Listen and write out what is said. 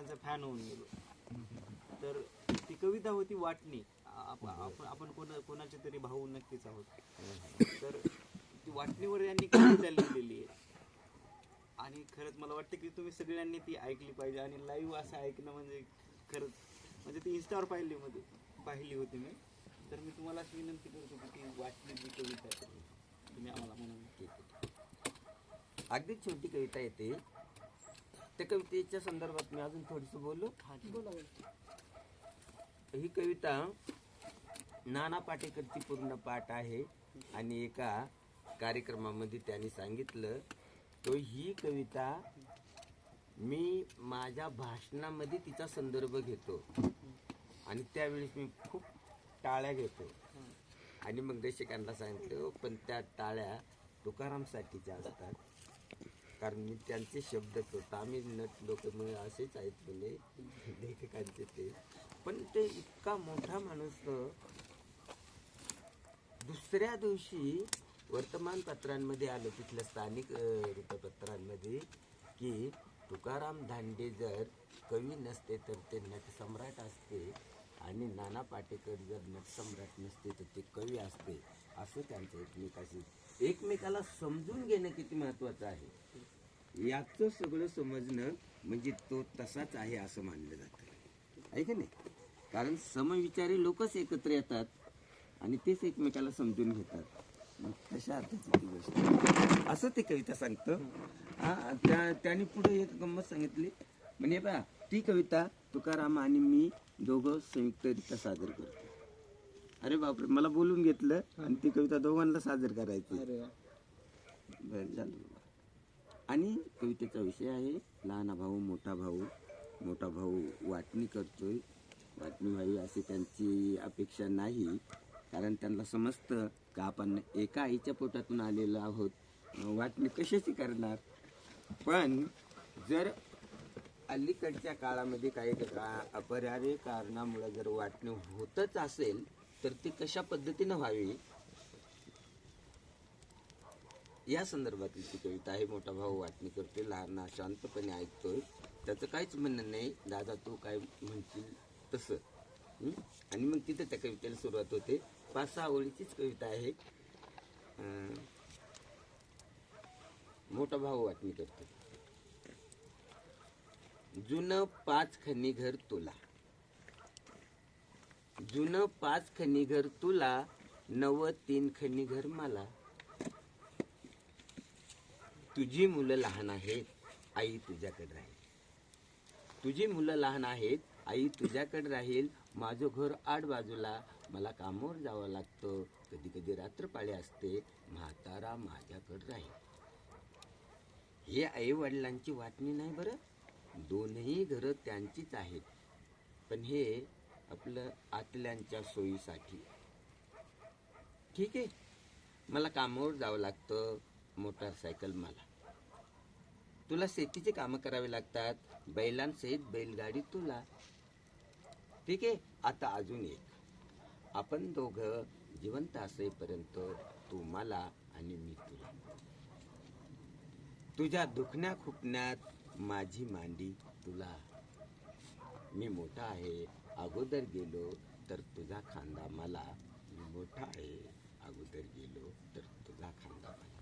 त्यांचा फॅन होऊन गेलो. तर ती कविता होती वाटणी. आप- आपण आपण कोणा कोणाचे तरी भाऊ नक्कीच आहोत. तर ती वाटणीवर यांनी कविता लिहिलेली आहे. आणि खरंच मला वाटतं की तुम्ही सगळ्यांनी ती ऐकली पाहिजे. आणि लाईव्ह असं ऐकणं म्हणजे खरंच म्हणजे ती इन्स्टावर पाहिली मध्ये पाहिली होती मी. तर मी तुम्हाला अशी विनंती करतो की ती वाटणी जी कविता तुम्ही आम्हाला म्हणून ठीक अगदी छोटी कविता येते त्या कवितेच्या संदर्भात मी अजून थोडस बोललो ही कविता नाना पाटेकरची पूर्ण पाठ आहे आणि एका कार्यक्रमामध्ये त्यांनी सांगितलं तो ही कविता मी माझ्या भाषणामध्ये तिचा संदर्भ घेतो आणि त्यावेळेस मी खूप टाळ्या घेतो. आणि मग दर्शकांना सांगितलं पण त्या टाळ्या तुकारामसाठीच्या असतात. कारण मी त्यांचे शब्द तो आम्ही नट लोक मग असेच आहेत म्हणजे लेखकांचे ते. पण ते इतका मोठा माणूस दुसऱ्या दिवशी वर्तमानपत्रांमध्ये आलं तिथल्या स्थानिक वृत्तपत्रांमध्ये की तुकाराम धांडे जर कवी नसते तर ते नटसम्राट असते आणि नाना पाटेकर जर नटसम्राट नसते तर ते कवी असते असं त्यांचं एकमेकाशी एकमेकाला समजून घेणं किती महत्त्वाचं आहे. याचं सगळं समजणं म्हणजे तो तसाच आहे असं मानलं जातं. आहे का नाही? कारण समविचारी लोकच एकत्र येतात आणि तेच एकमेकाला समजून घेतात. मग तशा अर्थाची ती गोष्ट असं ते कविता सांगतं. हा, त्या त्यांनी पुढे एक गंमत सांगितली. म्हणजे बा ती कविता तुकाराम आणि मी दोघं संयुक्तरित्या सादर करतो. अरे बापरे मला बोलून घेतलं आणि ती कविता दोघांना सादर करायची. बरं, झालं. आणि कवितेचा विषय आहे लहाना भाऊ मोठा भाऊ. मोठा भाऊ वाटणी करतोय. वाटणी व्हावी अशी त्यांची अपेक्षा नाही कारण त्यांना समजतं का आपण एका आईच्या पोटातून आलेलो आहोत. वाटणी कशाची करणार? पण जर अलीकडच्या काळामध्ये काही का अपरिहार्य कारणामुळे जर वाटणी होतच असेल तर ती कशा पद्धतीनं व्हावी? या संदर्भातील ती कविता आहे मोठा भाऊ वाटणी करतोय लहान शांतपणे ऐकतोय. त्याचं काहीच म्हणणं नाही दादा तू काय म्हणशील तसं. आणि मग तिथे त्या कवितेला सुरुवात होते. पाच सहा ओळीचीच कविता आहे. मोठा भाऊ वाटणी करतो जुनं पाच खनी घर तुला. जुनं पाच खनी घर तुला नव तीन खनी घर मला. तुझी मुलं लहान आहेत आई तुझ्याकडे राहील. तुझी मुलं लहान आहेत आई तुझ्याकडे राहील. माझं घर आठ बाजूला मला कामावर जावं लागतं. कधी कधी रात्रपाळी असते म्हातारा माझ्याकडे राहील. हे आई वडिलांची वाटणी नाही बरं? दोनही घरं त्यांचीच आहेत. पण हे आपलं आतल्यांच्या सोयीसाठी. ठीक आहे. मला कामावर जावं लागतं. मोटारसायकल मला. तुला शेतीची कामं करावी लागतात बैलांसहित बैलगाडी तुला. ठीक आहे आता अजून एक. आपण दोघं जिवंत असेपर्यंत तू मला आणि मी तुला. तुझ्या दुखण्या खुपण्यात माझी मांडी तुला. मी मोठा आहे अगोदर गेलो तर तुझा खांदा मला. मी मोठा आहे अगोदर गेलो तर तुझा खांदा मला.